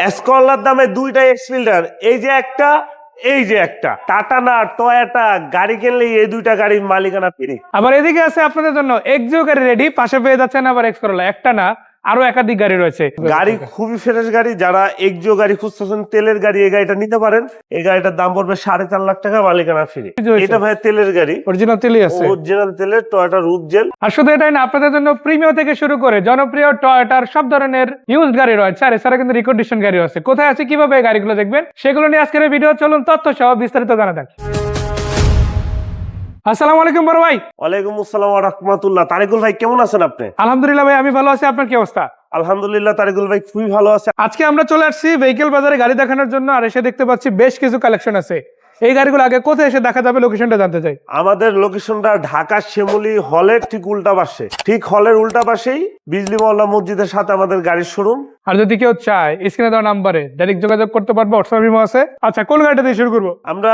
এসকলার দামে দুইটা x filter এই যে একটা, এই যে একটা। টাটা না টয়াটা গাড়ি কিনলে এই দুইটা গাড়ির মালিকানা ফিরে আবার এদিকে আছে আপনাদের জন্য এক্সিও গাড়ি রেডি পাশে পেয়ে যাচ্ছেন আবার এক্স করলা একটা না আরও একাধিক গাড়ি রয়েছে। গাড়ি খুবই ফ্রেশ গাড়ি যারা এক্সিও গাড়ি খুঁজতেছেন তেলের গাড়ি এই গাড়িটা নিতে পারেন। এই গাড়িটার দাম পড়বে সাড়ে চার লাখ টাকা মালিকানা ফ্রি এটা ভাই তেলের গাড়ি। অরিজিনাল তেলই আছে। অরিজিনাল তেলের টয়োটা রুট জেল আর শুধু এটাই না আপনাদের জন্য প্রিমিয় থেকে শুরু করে জনপ্রিয় টয়টার সব ধরনের ইউজ গাড়ি রয়েছে। আর এছাড়া কিন্তু রিকন্ডিশন গাড়ি আছে। কোথায় আছে কীভাবে গাড়িগুলো দেখবেন সেগুলো নিয়ে আজকের ভিডিও চলুন তথ্য সহ বিস্তারিত জানা যাক। আসসালামু আলাইকুম বড় ভাই। ওয়ালাইকুম আসসালাম রহমতুল্লাহ। তারিকুল ভাই কেমন আছেন আপনি? আলহামদুলিল্লাহ ভাই আমি ভালো আছি। আপনার কি অবস্থা? আলহামদুলিল্লাহ তারিকুল ভাই খুবই ভালো আছে। আজকে আমরা চলে আসছি ভেহিকেল বাজারে গাড়ি দেখানোর জন্য আর এসে দেখতে পাচ্ছি বেশ কিছু কালেকশন আছে। এই গাড়িগুলো আগে কোথায় এসে দেখা যাবে? লোকেশনটা জানতে চাই। আমাদের লোকেশনটা ঢাকা শিমুলি হলের ঠিক উল্টা পাশে। ঠিক হলের উল্টা পাশেই বিজলি মহল্লা মসজিদের সাথে আমাদের গাড়ির শোরুম আর যদি কেউ চায় স্ক্রিনে দেওয়া নাম্বারে ডাইরেক্ট যোগাযোগ করতে পারব হোয়াটসঅ্যাপ ইমো আছে। আচ্ছা কোন গাড়িটা দিয়ে শুরু করব? আমরা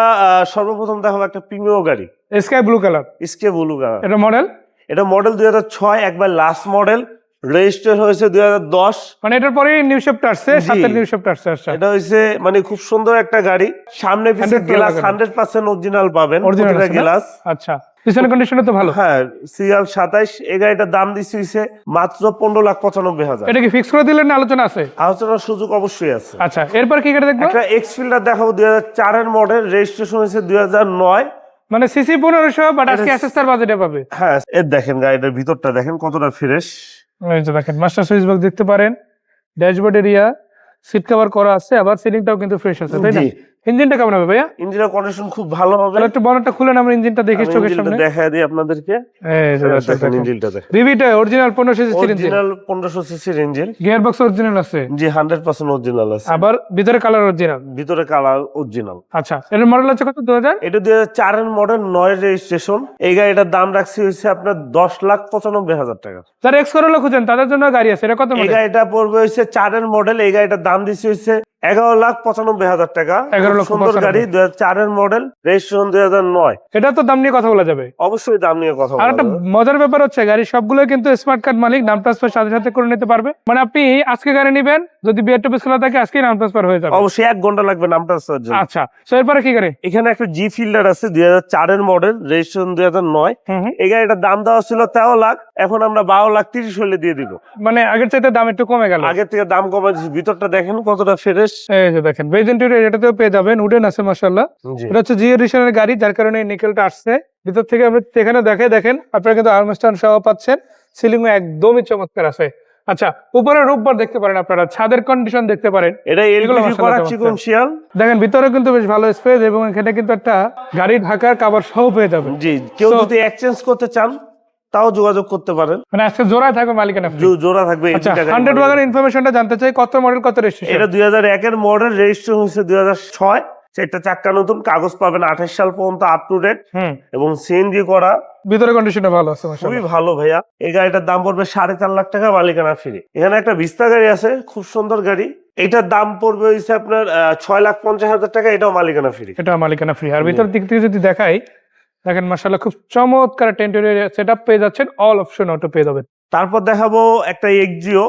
সর্বপ্রথম দেখাবো একটা প্রিমিয় গাড়ি। স্কাই ব্লু কালার ইসকে ব্লু কালার এটা মডেল এটা মডেল দুই হাজার ছয় একবার লাস্ট মডেল রেজিস্টার হয়েছে দুই হাজার দশ। মানে এটার পরে নিউ শেপটা আসছে। সাতের নিউ শেপটা আসছে আচ্ছা। এটা হয়েছে মানে খুব সুন্দর একটা গাড়ি। সামনে পিছনে গ্লাস লাগানো। হান্ড্রেড পার্সেন্ট অরিজিনাল পাবেন প্রতিটা গ্লাস আচ্ছা। পিছনের কন্ডিশনটা তো ভালো। হ্যাঁ সিরিয়াল সাতাইশ এই গাড়িটার দাম দিচ্ছে হইছে মাত্র পনেরো লাখ পঁচানব্বই হাজার। এটা কি ফিক্স করে দিলেন না আলোচনা আছে? আলোচনার সুযোগ অবশ্যই আছে। আচ্ছা এরপর কি গাড়ি দেখব? একটা এক্স ফিল্ডার দেখাবো দুই হাজার চারের মডেল রেজিস্ট্রেশন হয়েছে দুই হাজার নয়। মানে সিসি পনেরোশো বাট আজকে এসএসআর বাজেটে পাবে। হ্যাঁ এর দেখেন গাড়িটার ভিতরটা দেখেন কতটা ফ্রেশ দেখেন মাস্টার সুইচ বক্স দেখতে পারেন ড্যাশবোর্ড এরিয়া সিট কভার করা আছে, আবার সিলিংটাও কিন্তু ফ্রেশ আছে, তাই না। ইঞ্জিনটা কেমন হবে ভাইয়া? ইঞ্জিনের কন্ডিশন খুব ভালো হবে। তাহলে একটু বনেটটা খুলেন আমরা ইঞ্জিনটা দেখি চোখের সামনে। দেখায় দিই আপনাদেরকে। এই যে দেখেন দেখেন ইঞ্জিনটা দেখেন রিভিটা অরিজিনাল পনেরোশো সিসির ইঞ্জিন। অরিজিনাল পনেরোশো সিসির ইঞ্জিন। গিয়ার বক্স অরিজিনাল আছে? জি হান্ড্রেড পার্সেন্ট অরিজিনাল আছে। আবার ভিতরে কালার অরিজিনাল ভিতরে কালার অরিজিনাল আচ্ছা এর মডেল আছে কত? দু হাজার? এটা দুই হাজার চারের মডেল নয় রেজিস্ট্রেশন এই গাড়িটার দাম রাখছি হচ্ছে আপনার দশ লাখ পঁচানব্বই হাজার টাকা। যারা এক্স করোলা খুঁজেন তাদের জন্য গাড়ি আছে। এটা কত এই মডেল গাড়িটা পড়বে হচ্ছে চারের মডেল এই গাড়িটার দাম দিচ্ছে হচ্ছে এগারো লাখ পঁচানব্বই হাজার টাকা। 11 খুব লক্ষ সুন্দর গাড়ি দুই হাজার চারের মডেল রেজিস্ট্রেশন দুই হাজার নয়। এটা তো দাম নিয়ে কথা বলা যাবে। অবশ্যই দাম নিয়ে কথা আর একটা মজার ব্যাপার হচ্ছে গাড়ি সবগুলো কিন্তু স্মার্ট কার্ড মালিক নাম ট্রান্সফার সাথে সাথে করে নিতে পারবে। মানে আপনি আজকে গাড়ি নেবেন যদি বিয়ের টপিস খোলা থাকে আজকেই নাম ট্রান্সফার হয়ে যাবে। অবশ্যই এক ঘণ্টা লাগবে নামটা আসার জন্য। আচ্ছা তো এরপরে কি গাড়ি? এখানে একটা জি ফিল্ডার আছে দুই হাজার চারের মডেল রেজিস্ট্রেশন দুই হাজার নয়। এই গাড়িটার দাম দেওয়া ছিল তেরো লাখ এখন আমরা বারো লাখ তিরিশ হলে দিয়ে দিব। মানে আগের চাইতে দাম একটু কমে গেল। আগের থেকে দাম কমে ভিতরটা দেখেন কতটা এই যে দেখেন বেজেন্টের এটাতেও পেয়ে যাবেন উডেন আছে মাসাল্লাহ এটা হচ্ছে এডিশনের গাড়ি যার কারণে নিকেলটা আসছে। ভিতর থেকে এখানে দেখে দেখেন আপনারা কিন্তু আর্মস্টান সহ পাচ্ছেন সিলিং একদমই চমৎকার আছে। আচ্ছা উপরে রূপবার দেখতে পারেন আপনারা ছাদের কন্ডিশন দেখতে পারেন। এটা এগুলো। চিকন শিয়াল দেখেন ভিতরে কিন্তু বেশ ভালো স্পেস এবং এখানে কিন্তু একটা গাড়ি ঢাকার কাবার সহ পেয়ে যাবেন। জি কেউ যদি এক্সচেঞ্জ করতে চান তাও যোগাযোগ করতে পারেন। মানে আজকে জোড়ায় থাকবে মালিকানা। জোড়া থাকবে হান্ড্রেড। ওয়াগন ইনফরমেশনটা জানতে চাই কত মডেল কত রেজিস্ট্রেশন এটা দুই হাজার একের মডেল রেজিস্ট্রেশন হয়েছে দুই হাজার ছয়। সেটা চাক্কা নতুন কাগজ পাবেন আঠাশ সাল পর্যন্ত আপ টু ডেট এবং সিএনজি করা। ভিতরে কন্ডিশনটা ভালো আছে খুবই ভালো ভাইয়া। এই গাড়িটার দাম পড়বে সাড়ে চার লাখ টাকা মালিকানা ফ্রি এখানে একটা বিস্তা গাড়ি আছে খুব সুন্দর গাড়ি। এটার দাম পড়বে হচ্ছে আপনার ছয় লাখ পঞ্চাশ হাজার টাকা এটাও মালিকানা ফ্রি এটা মালিকানা ফ্রি আর ভিতর দিক থেকে যদি দেখাই দেখেন মাশাআল্লাহ খুব চমৎকার টেন্টোরিয়াল সেটআপ পেয়ে যাচ্ছেন। অল অপশন অটো পেয়ে যাবেন। তারপর দেখাবো একটা এক্সিও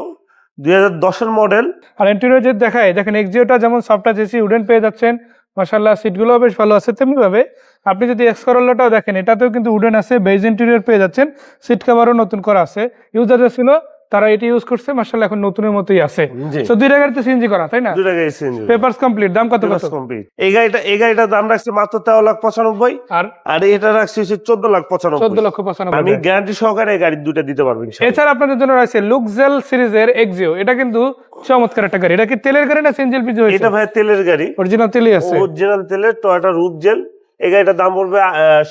দুই হাজার দশের মডেল আর ইন্টেরিয়র যদি দেখায় দেখেন এক্সিওটা যেমন সফটওয়্যার এসি উডেন পেয়ে যাচ্ছেন। মাশাআল্লাহ সিটগুলোও বেশ ভালো আছে তেমনি ভাবে আপনি যদি এক্স করোলাটাও দেখেন এটাতেও কিন্তু উডেন আছে বেজ ইন্টেরিয়র পেয়ে যাচ্ছেন। সিট কভারও নতুন করা আছে। ইউজার ছিল তারা এটি ইউজ করছে মাশাআল্লাহ এখন নতুনের মতোই আছে। তো দুই গাড়িতে সিএনজি করা তাই না? দুটা গাড়ি সিএনজি পেপারস কমপ্লিট দাম কত কত? কমপ্লিট এই গাড়িটা এই গাড়িটার দাম রাখছে মাত্র তেরো লাখ পঁচানব্বই। আর? আর এটা রাখছে হচ্ছে চোদ্দ লাখ চোদ্দ পঁচানব্বই লক্ষ পঁচানব্বই আমি গ্যারান্টি সহকারে এই গাড়ি দুটা দিতে পারব ইনশাআল্লাহ। এছাড়া আপনাদের জন্য রয়েছে লুকজেল সিরিজের এক্সিও এটা কিন্তু চমৎকার একটা গাড়ি। এটা কি তেলের গাড়ি না সিএনজি পিজি হয়েছে? এটা ভাই তেলের গাড়ি। অরিজিনাল তেলই আছে। অরিজিনাল তেলের টয়টা রুট জেল এই গাড়িটার দাম পড়বে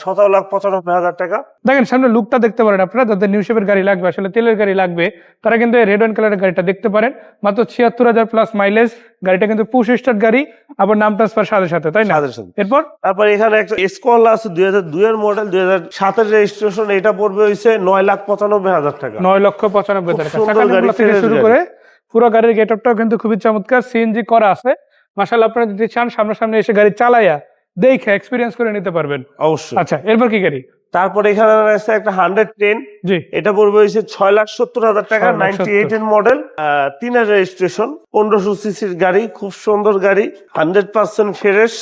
সতেরো লাখ পঁচানব্বই হাজার টাকা। দেখেন সামনে লুকটা দেখতে পারেন আপনারা যাদের নিউ শেপের গাড়ি লাগবে আসলে তেলের গাড়ি লাগবে তারা কিন্তু রেড কালারের গাড়িটা দেখতে পারেন। মাত্র ছিয়াত্তর হাজার প্লাস মাইলেজ গাড়িটা কিন্তু পুশ স্টার্ট গাড়ি আবার নাম ট্রান্সফার সাথে সাথে তাই না। এরপর? তারপর এখানে একটা স্কলা আছে দুই হাজার দুই এর মডেল দুই হাজার সাতের রেজিস্ট্রেশন এটা পড়বে হয়েছে নয় লাখ পঁচানব্বই হাজার টাকা। নয় লক্ষ পঁচানব্বই টাকা। থেকে শুরু করে পুরো গাড়ির গেট আপটাও কিন্তু খুবই চমৎকার সিএনজি করা আছে। মাসাল আপনারা যদি চান সামনাসামনি এসে গাড়ি চালাইয়া দেখে এক্সপিরিয়েন্স করে নিতে পারবেন। অবশ্যই। আচ্ছা এরপর কি গাড়ি? তারপর এখানে আছে একটা হান্ড্রেড টেন জি। এটা পড়বে হয়েছে ছয় লাখ সত্তর হাজার টাকা নাইনটি এইট এর মডেল তিন হাজার রেজিস্ট্রেশন পনেরোশো সিসির গাড়ি খুব সুন্দর গাড়ি হান্ড্রেড পার্সেন্ট ফ্রেশ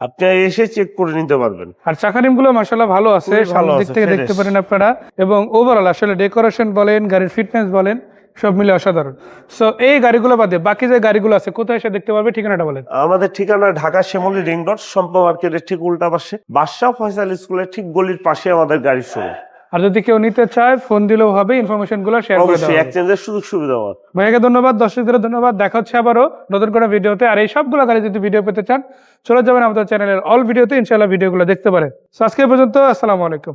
আপনি এসে চেক করে নিতে পারবেন। আর চাকারিমগুলো মাসাল্লাহ ভালো আছে। ভালো দিক থেকে দেখতে পারেন আপনারা। এবং ওভারঅল আসলে ডেকোরেশন বলেন গাড়ির ফিটনেস বলেন সব মিলে অসাধারণ। সো এই গাড়িগুলো বাদে বাকি যে গাড়িগুলো আছে কোথায় এসে দেখতে পারবে ঠিকানাটা বলেন? আমাদের ঠিকানা ঢাকা শ্যামলী রিং রোড সম্পা মার্কেটের ঠিক উল্টা পাশে। বাদশাহ ফয়সাল স্কুলের ঠিক গলির পাশে আমাদের গাড়ির শোরুম আর যদি কেউ নিতে চায় ফোন দিলেও হবে ইনফরমেশনগুলো শেয়ার করে দেওয়া এক্সচেঞ্জের সুযোগ সুবিধা পাওয়া ভাইয়াকে ধন্যবাদ দর্শকদের ধন্যবাদ দেখা হচ্ছে আবারও নতুন কোনো ভিডিওতে। আর এই সবগুলো গাড়ি যদি ভিডিও পেতে চান চলে যাবেন আমাদের চ্যানেলের অল ভিডিওতে ইনশাল্লাহ ভিডিওগুলো দেখতে পারেন। আজকে পর্যন্ত আসসালামু আলাইকুম।